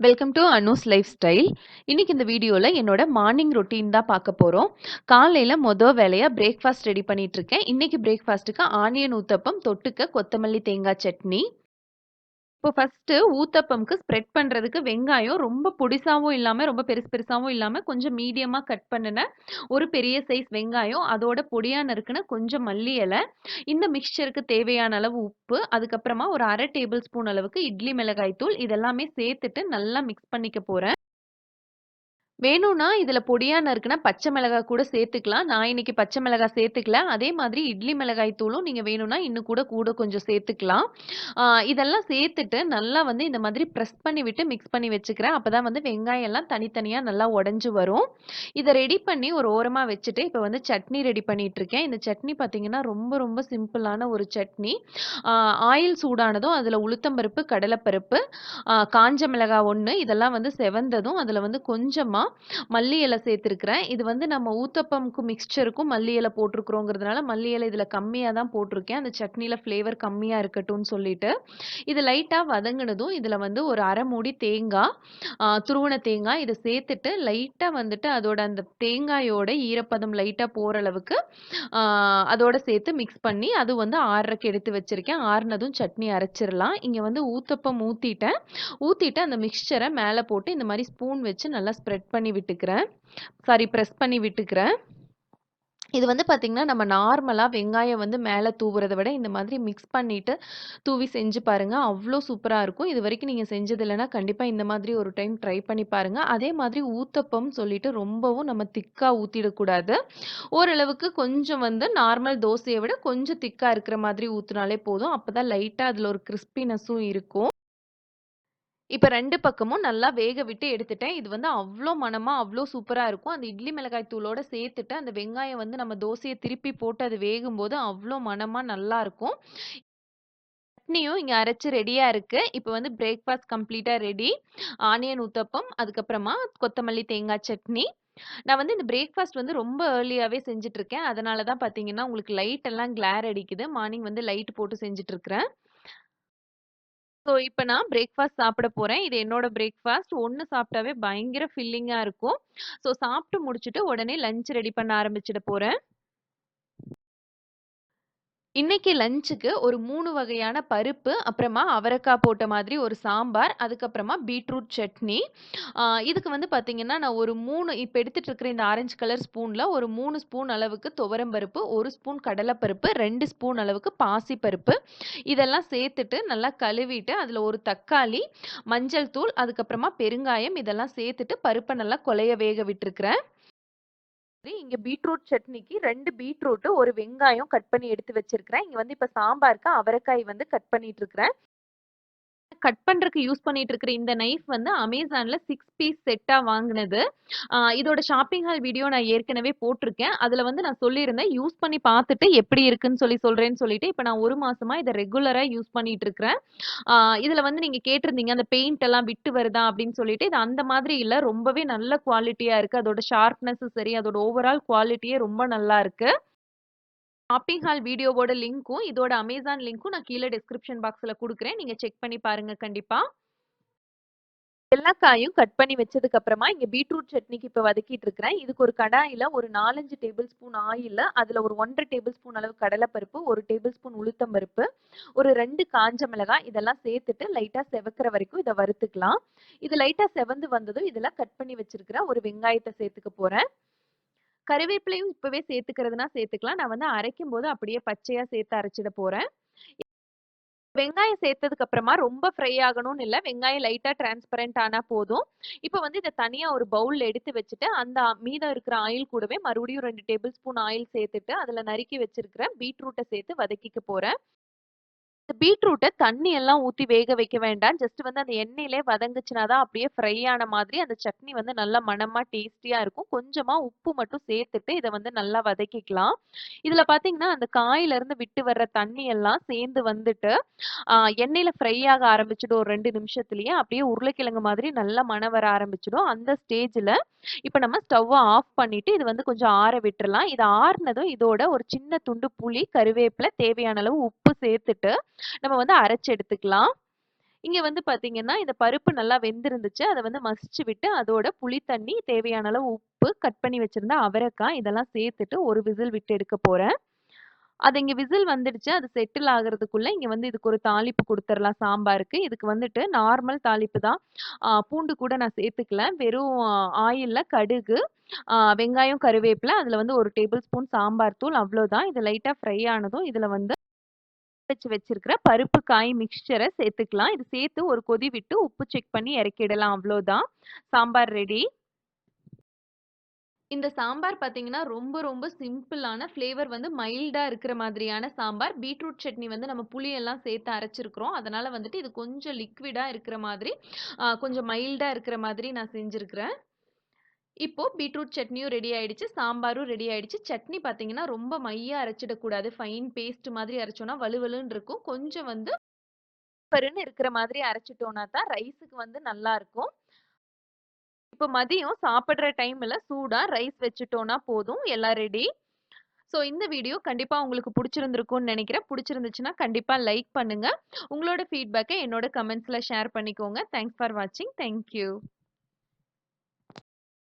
Welcome to Anu's lifestyle. இன்றைக்கி இந்த வீடியோவில் என்னோட மார்னிங் ரொட்டீன் தான் பார்க்க போகிறோம் காலையில் மொதல் வேலையாக பிரேக்ஃபாஸ்ட் ரெடி பண்ணிகிட்ருக்கேன் இன்னைக்கு பிரேக்ஃபாஸ்ட்டுக்கு ஆனியன் ஊத்தப்பம், தொட்டுக்க கொத்தமல்லி தேங்காய் சட்னி. இப்போ ஃபர்ஸ்ட்டு ஊத்தப்பம்க்கு ஸ்ப்ரெட் பண்ணுறதுக்கு வெங்காயம் ரொம்ப பொடிசாவும் இல்லாமல் ரொம்ப பெருசு பெருசாகவும் இல்லாமல் கொஞ்சம் மீடியமாக கட் பண்ணின ஒரு பெரிய சைஸ் வெங்காயம், அதோட பொடியான நறுக்குன கொஞ்சம் மல்லி இலை இந்த மிக்ஸ்சருக்கு தேவையான அளவு உப்பு, அதுக்கப்புறமா ஒரு அரை டேபிள் ஸ்பூன் அளவுக்கு இட்லி மிளகாய் தூள் இதெல்லாமே சேர்த்துட்டு நல்லா மிக்ஸ் பண்ணிக்க போகிறேன் வேணும்னா இதுல பொடியா நறுக்குன பச்சை மிளகாய் கூட சேர்த்துக்கலாம். நான் இன்னைக்கு பச்சை மிளகாய் சேர்த்துக்கல. அதே மாதிரி இட்லி மிளகாய் தூளும் நீங்க வேணும்னா இன்னும் கூட கூட கொஞ்சம் சேர்த்துக்கலாம். ஆ இதெல்லாம் சேர்த்துட்டு நல்லா வந்து இந்த மாதிரி பிரஸ் பண்ணி விட்டு மிக்ஸ் பண்ணி வச்சுக்கிறேன். அப்பதான் வந்து வெங்காயம் எல்லாம் தனித்தனியா நல்லா உடைஞ்சு வரும். இத ரெடி பண்ணி ஒரு ஓரமா வச்சுட்டு, இப்ப வந்து சட்னி ரெடி பண்ணிட்டுருக்கேன். இந்த சட்னி பார்த்தீங்கன்னா, ரொம்ப ரொம்ப சிம்பிளான ஒரு சட்னி. ஆ ஆயில் சூடானதும் அதுல உளுத்தம்பருப்பு, கடலைப்பருப்பு, ஆ காஞ்ச மிளகாய் 1 இதெல்லாம் வந்து செவந்ததும் அதுல வந்து கொஞ்சமா மல்லி இலை சேர்த்துருக்குறேன் இது வந்து நம்ம ஊத்தப்பமுக்கும் மிக்ஸ்சருக்கும் மல்லி இலை போட்டிருக்கிறோங்கிறதுனால, மல்லி இலை இதில் கம்மியாக தான் போட்டிருக்கேன். அந்த சட்னியில் ஃப்ளேவர் கம்மியாக இருக்கட்டும்னு சொல்லிட்டு. இது லைட்டாக வதங்கினதும் இதில் வந்து ஒரு அரை மூடி தேங்காய் துருவன தேங்காய் இதை சேர்த்துட்டு லைட்டாக வந்துட்டு அதோட அந்த தேங்காயோட ஈரப்பதம் லைட்டாக போகிற அளவுக்கு, அதோட சேர்த்து மிக்ஸ் பண்ணி, அது வந்து ஆறுறக்கு எடுத்து வச்சுருக்கேன் ஆறுனதும் சட்னி அரைச்சிடலாம் இங்கே வந்து ஊத்தப்பம் ஊற்றிட்டேன் ஊற்றிட்டு அந்த மிக்சரை மேலே போட்டு இந்த மாதிரி ஸ்பூன் வச்சு நல்லா ஸ்ப்ரெட் பண்ணி விட்டுக்கிறேன். சாரி ப்ரெஸ் பண்ணி விட்டுக்கிறேன். இது வந்து பார்த்திங்கன்னா நம்ம நார்மலாக வெங்காயம் வந்து மேலே தூவுறத விட, இந்த மாதிரி மிக்ஸ் பண்ணிவிட்டு தூவி செஞ்சு பாருங்கள் அவ்வளோ சூப்பராக இருக்கும். இது வரைக்கும் செஞ்சது செஞ்சதில்லைனா கண்டிப்பாக இந்த மாதிரி ஒரு டைம் ட்ரை பண்ணி பாருங்கள் அதே மாதிரி ஊத்தப்பம் சொல்லிட்டு ரொம்பவும் நம்ம திக்காக ஊற்றிடக்கூடாது ஓரளவுக்கு கொஞ்சம் வந்து நார்மல் தோசையை விட கொஞ்சம் திக்காக இருக்கிற மாதிரி ஊற்றுனாலே போதும். அப்போ தான் லைட்டாக அதில் ஒரு கிறிஸ்பினஸும் இருக்கும். இப்போ ரெண்டு பக்கமும் நல்லா வேக விட்டு எடுத்துட்டேன். இது வந்து அவ்வளோ மனமாக அவ்வளோ சூப்பராக இருக்கும். அந்த இட்லி மிளகாய் தூளோட சேர்த்துட்டு, அந்த வெங்காயம் வந்து நம்ம தோசையை திருப்பி போட்டு அது வேகும்போது அவ்வளோ மனமாக நல்லாயிருக்கும் சட்னியும் இங்கே அரைச்சி ரெடியாக இருக்குது இப்போ வந்து பிரேக்ஃபாஸ்ட் கம்ப்ளீட்டாக ரெடி. ஆனியன் ஊத்தப்பம், அதுக்கப்புறமா கொத்தமல்லி தேங்காய் சட்னி. நான் வந்து இந்த பிரேக்ஃபாஸ்ட் வந்து ரொம்ப ஏர்லியாகவே செஞ்சுட்ருக்கேன் அதனால தான் பார்த்தீங்கன்னா, உங்களுக்கு லைட் எல்லாம் கிளேர் அடிக்குது. மார்னிங் வந்து லைட் போட்டு செஞ்சுட்ருக்கிறேன் ஸோ, இப்போ நான் பிரேக்ஃபாஸ்ட் சாப்பிட போகிறேன் இது என்னோட பிரேக்ஃபாஸ்ட். ஒன்று சாப்பிட்டாவே பயங்கர ஃபில்லிங்காக இருக்கும். ஸோ, சாப்பிட்டு முடிச்சுட்டு உடனே லஞ்ச் ரெடி பண்ண ஆரம்பிச்சிட போகிறேன் இன்னைக்கு லஞ்சுக்கு ஒரு 3 வகையான பருப்பு, அப்புறமா அவரைக்காய் போட்ட மாதிரி ஒரு சாம்பார், அதுக்கப்புறமா பீட்ரூட் சட்னி. ஆ இதுக்கு வந்து பார்த்தீங்கன்னா, நான் ஒரு 3 இப்ப எடுத்துட்டு இருக்கிற இந்த ஆரஞ்சு கலர் ஸ்பூன்ல ஒரு 3 ஸ்பூன் அளவுக்கு துவரம் பருப்பு, 1 ஸ்பூன் கடலைப்பருப்பு, 2 ஸ்பூன் அளவுக்கு பாசிப்பருப்பு, இதெல்லாம் சேர்த்துட்டு நல்லா கழுவிட்டு, அதில் ஒரு தக்காளி, மஞ்சள் தூள், அதுக்கப்புறமா பெருங்காயம் இதெல்லாம் சேர்த்துட்டு பருப்ப நல்லா கொழைய வேக விட்டுருக்கிறேன். இங்க பீட்ரூட் சட்னிக்கு ரெண்டு பீட்ரூட், ஒரு வெங்காயம் கட் பண்ணி எடுத்து வச்சிருக்கிறேன். இங்க வந்து இப்ப சாம்பாருக்கு அவரைக்காய் வந்து கட் பண்ணிட்டு இருக்கிறேன். கட் பண்றதுக்கு யூஸ் பண்ணிட்டு இருக்கிற இந்த நைஃப் வந்து அமேசான்ல சிக்ஸ் பீஸ் செட்டா வாங்கினது இதோட ஷாப்பிங் ஹால் வீடியோ நான் ஏற்கனவே போட்டிருக்கேன். அதுல வந்து நான் சொல்லியிருந்தேன். யூஸ் பண்ணி பார்த்துட்டு எப்படி இருக்குன்னு சொல்லி சொல்றேன்னு சொல்லிட்டு, இப்ப நான் ஒரு மாசமா இதை ரெகுலரா யூஸ் பண்ணிட்டு இருக்கிறேன். இதுல வந்து நீங்க கேட்டிருந்தீங்க, அந்த பெயிண்ட் எல்லாம் விட்டு வருதா அப்படின்னு சொல்லிட்டு, இது அந்த மாதிரி இல்ல. ரொம்பவே நல்ல குவாலிட்டியா இருக்கு. அதோட ஷார்ப்னஸும் சரி, அதோட ஓவரால் குவாலிட்டியே ரொம்ப நல்லா இருக்கு. ஷாப்பிங் ஹால் வீடியோவோட லிங்க்கும், இதோட அமேசான் லிங்க்கும் நான் கீழ டிஸ்கிரிப்ஷன் பாக்ஸ்ல குடுக்குறேன். நீங்க செக் பண்ணி பாருங்க கண்டிப்பா. எல்லா காயும் கட் பண்ணி வச்சதுக்கு அப்புறமா, இங்க பீட்ரூட் சட்னிக்கு இப்ப வதக்கிட்டு இருக்கிறேன். இதுக்கு ஒரு கடாயில ஒரு 4, 5 டேபிள் ஸ்பூன் ஆயில்ல, அதுல ஒரு 1 1/2 டேபிள் ஸ்பூன் அளவு கடலைப்பருப்பு, 1 டேபிள் ஸ்பூன் உளுத்தம் பருப்பு, ஒரு 2 காஞ்ச மிளகாய் இதெல்லாம் சேர்த்துட்டு லைட்டா செவக்கிற வரைக்கும் இத வறுத்துக்கலாம். இது லைட்டா செவந்து வந்ததும், இதுல கட் பண்ணி வச்சிருக்கிற ஒரு வெங்காயத்த சேர்த்துக்க போறேன். கறிவேப்பிலையும் இப்பவே சேர்த்துக்கிறதுனா சேர்த்துக்கலாம். நான் வந்து அரைக்கும் போது அப்படியே பச்சையா சேர்த்து அரைச்சிட போறேன். வெங்காயம் சேர்த்ததுக்கு அப்புறமா ரொம்ப ஃப்ரை ஆகணும்னு இல்லை வெங்காயம் லைட்டா டிரான்ஸ்பரண்ட் ஆனா போதும். இப்போ வந்து இதை தனியா ஒரு பவுல்ல எடுத்து வச்சுட்டு, அந்த மீதம் இருக்கிற ஆயில் கூடவே மறுபடியும் ரெண்டு டேபிள் ஸ்பூன் ஆயில் சேர்த்துட்டு, அதுல நறுக்கி வச்சிருக்கிற பீட்ரூட்டை சேர்த்து வதக்கிக்க போறேன். இந்த பீட்ரூட்ட தண்ணி எல்லாம் ஊத்தி வேக வைக்க வேண்டாம். ஜஸ்ட் வந்து அந்த எண்ணெயிலே வதங்குச்சுனா தான் அப்படியே ஃப்ரை ஆன மாதிரி அந்த சட்னி வந்து நல்லா மணமா, டேஸ்டியா இருக்கும். கொஞ்சமா உப்பு மட்டும் சேர்த்துட்டு இத வந்து நல்லா வதக்கிக்கலாம். இதுல பார்த்தீங்கன்னா, அந்த காயிலருந்து விட்டு வர்ற தண்ணி எல்லாம் சேர்ந்து வந்துட்டு, எண்ணெயில் எண்ணெயில ஃப்ரை ஆக ஆரம்பிச்சுடும் ஒரு 2 நிமிஷத்திலேயே. அப்படியே உருளைக்கிழங்கு மாதிரி நல்லா மணம் வர ஆரம்பிச்சுடும். அந்த ஸ்டேஜ்ல இப்ப நம்ம ஸ்டவ்வ ஆஃப் பண்ணிட்டு, இது வந்து கொஞ்சம் ஆற விட்டுறலாம். இது ஆறுனதும் இதோட ஒரு சின்ன துண்டு புளி, கருவேப்பில, தேவையான அளவு உப்பு சேர்த்துட்டு, நம்ம வந்து அரைச்சு எடுத்துக்கலாம். இங்க வந்து பார்த்தீங்கன்னா, இந்த பருப்பு நல்லா வெந்திருந்துச்சு. அதை வந்து மசிச்சு விட்டு, அதோட புளி தண்ணி, தேவையான அளவு உப்பு, கட் பண்ணி வச்சிருந்த அவரைக்காய் இதெல்லாம் சேர்த்துட்டு ஒரு விசில் விட்டு எடுக்க போறேன். அது இங்க விசில் வந்துடுச்சு. அது செட்டில் ஆகுறதுக்குள்ள இங்க வந்து இதுக்கு ஒரு தாளிப்பு கொடுத்துடலாம் சாம்பாருக்கு. இதுக்கு வந்துட்டு நார்மல் தாளிப்பு தான். பூண்டு கூட நான் சேர்த்துக்கல. வெறும் ஆயில்ல கடுகு, வெங்காயம், கருவேப்பில, அதுல வந்து ஒரு டேபிள் ஸ்பூன் சாம்பார் தூள் அவ்ளோதான். இது லைட்டா ஃப்ரை ஆனதும், இதுல வந்து வச்சு வச்சிருக்கிற பருப்பு, காய் மிக்சரை சேர்த்துக்கலாம். இது சேர்த்து ஒரு கொதி விட்டு உப்பு செக் பண்ணி இறக்கிடலாம் அவ்வளோதான் சாம்பார் ரெடி. இந்த சாம்பார் பார்த்தீங்கன்னா, ரொம்ப ரொம்ப சிம்பிளான ஃப்ளேவர் வந்து மைல்டாக இருக்கிற மாதிரியான சாம்பார். பீட்ரூட் சட்னி வந்து நம்ம புளியெல்லாம் சேர்த்து அரைச்சிருக்கிறோம். அதனால் வந்துட்டு இது கொஞ்சம் லிக்விடாக இருக்கிற மாதிரி, கொஞ்சம் மைல்டாக இருக்கிற மாதிரி நான் செஞ்சுருக்கிறேன் இப்போ பீட்ரூட் சட்னியும் ரெடி ஆயிடுச்சு. சாம்பாரும் ரெடி ஆயிடுச்சு. சட்னி பார்த்தீங்கன்னா, ரொம்ப மையா அரைச்சிடக்கூடாது. ஃபைன் பேஸ்ட் மாதிரி அரைச்சோம்னா வலுவலுன்னு இருக்கும். கொஞ்சம் வந்து பருன்னு இருக்கிற மாதிரி அரைச்சிட்டோன்னா தான் ரைஸுக்கு வந்து நல்லாருக்கும். இப்போ மதியம் சாப்பிட்ற டைம்ல சூடா ரைஸ் வச்சுட்டோம்னா போதும். எல்லாம் ரெடி. ஸோ இந்த வீடியோ கண்டிப்பாக உங்களுக்கு பிடிச்சிருந்துருக்கும்னு நினைக்கிறேன் பிடிச்சிருந்துச்சுன்னா கண்டிப்பாக லைக் பண்ணுங்கள் உங்களோட ஃபீட்பேக்கை என்னோட கமெண்ட்ஸில் ஷேர் பண்ணிக்கோங்க. தேங்க்ஸ் ஃபார் வாட்சிங். Thank you.